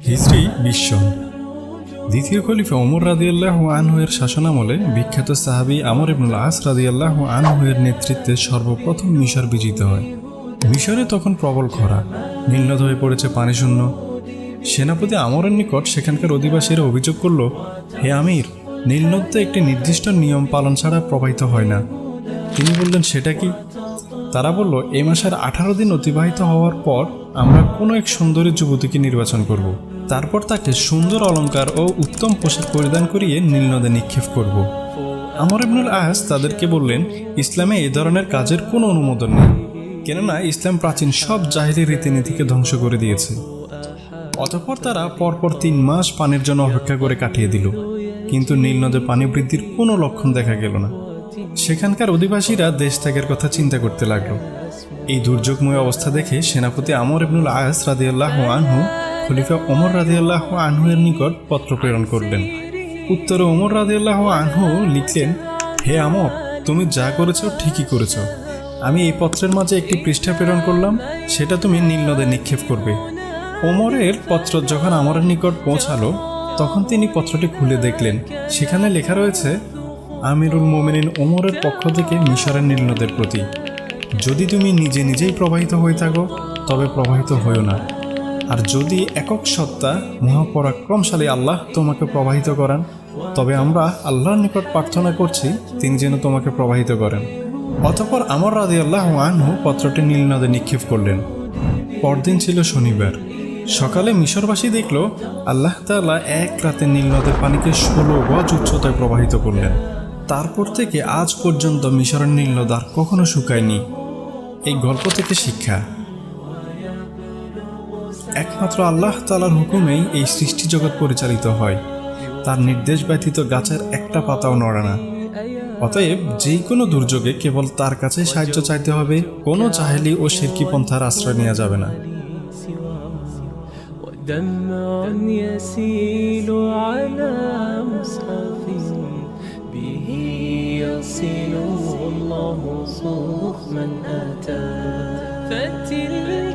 হিজরি বিশ্ব। দ্বিতীয় খলিফা ওমর রাদিয়াল্লাহু আনহুয়ের শাসনামলে বিখ্যাত সাহাবি আমর ইবনুল আস রাদিয়াল্লাহু আনহুয়ের নেতৃত্বে সর্বপ্রথম মিশর বিজিত হয়। মিশরে তখন প্রবল খরা নীলনদ হয়ে পড়েছে পানিশূন্য সেনাপতি আমরের নিকট সেখানকার অধিবাসীরা অভিযোগ করল, হে আমির, নীলনদে একটি নির্দিষ্ট নিয়ম পালন ছাড়া প্রবাহিত হয় না। তিনি বললেন, সেটা কি? তারা বলল, এই মাসের আঠারো দিন অতিবাহিত হওয়ার পর আমরা কোনো এক সুন্দরী যুবতীকে নির্বাচন করব। তারপর তাকে সুন্দর অলংকার ও উত্তম পোশাক পরিধান করিয়ে নীলনদে নিক্ষেপ করব। আমর ইবনুল আয়াস তাদেরকে বললেন, ইসলামে এ ধরনের কাজের কোনো অনুমোদন নেই কেননা ইসলাম প্রাচীন সব জাহিরি রীতিনীতিকে ধ্বংস করে দিয়েছে অতঃপর তারা পরপর তিন মাস পানির জন্য অপেক্ষা করে কাটিয়ে দিল কিন্তু নীলনদে পানি বৃদ্ধির কোনো লক্ষণ দেখা গেল না সেখানকার অধিবাসীরা দেশ ত্যাগের কথা চিন্তা করতে লাগল। এই দুর্যোগময় অবস্থা দেখে সেনাপতি আমর ইবনুল আয়াস রাদিয়াল্লাহ আনহু খলিফা ওমর রাদিয়াল্লাহ আনহু এর নিকট পত্র প্রেরণ করলেন। উত্তরে ওমর রাদিয়াল্লাহ আনহু লিখলেন, হে আমর, তুমি যা করেছ ঠিকই করেছ। আমি এই পত্রের মাঝে একটি পৃষ্ঠা প্রেরণ করলাম, সেটা তুমি নীলনদে নিক্ষেপ করবে। ওমরের পত্র যখন আমরের নিকট পৌঁছালো, তখন তিনি পত্রটি খুলে দেখলেন। সেখানে লেখা রয়েছে আমিরুল মোমেনিন ওমরের পক্ষ থেকে মিশরের নীলনদের প্রতি। যদি তুমি নিজে নিজেই প্রবাহিত হয়ে থাকো, তবে প্রবাহিত হইও না। আর যদি একক সত্তা, মহাপরাক্রমশালী আল্লাহ তোমাকে প্রবাহিত করান, তবে আমরা আল্লাহর নিকট প্রার্থনা করছি, তিনি যেন তোমাকে প্রবাহিত করেন। অতপর আমর রাজি আল্লাহ আনহু পত্রটি নীলনদে নিক্ষেপ করলেন। পরদিন ছিল শনিবার। সকালে মিশরবাসী দেখল, আল্লাহ তাআলা এক রাতে নীলনদের পানিকে ষোলো গজ উচ্চতায় প্রবাহিত করলেন। তারপর থেকে আজ পর্যন্ত মিশরের নীলনদ কখনো শুকায়নি। এই গল্প থেকে শিক্ষা। একমাত্র আল্লাহ তালার হুকুমেই এই সৃষ্টি জগৎ পরিচালিত হয়। তার নির্দেশ ব্যতীত গাছের একটা পাতাও নড়ে না। অতএব যে কোনো দুর্যোগে কেবল তার কাছে সাহায্য চাইতে হবে, কোনো চাহেলি ও শিরকি পন্থার আশ্রয় নেওয়া যাবে না। يصل الله صوف من أتى. فتلك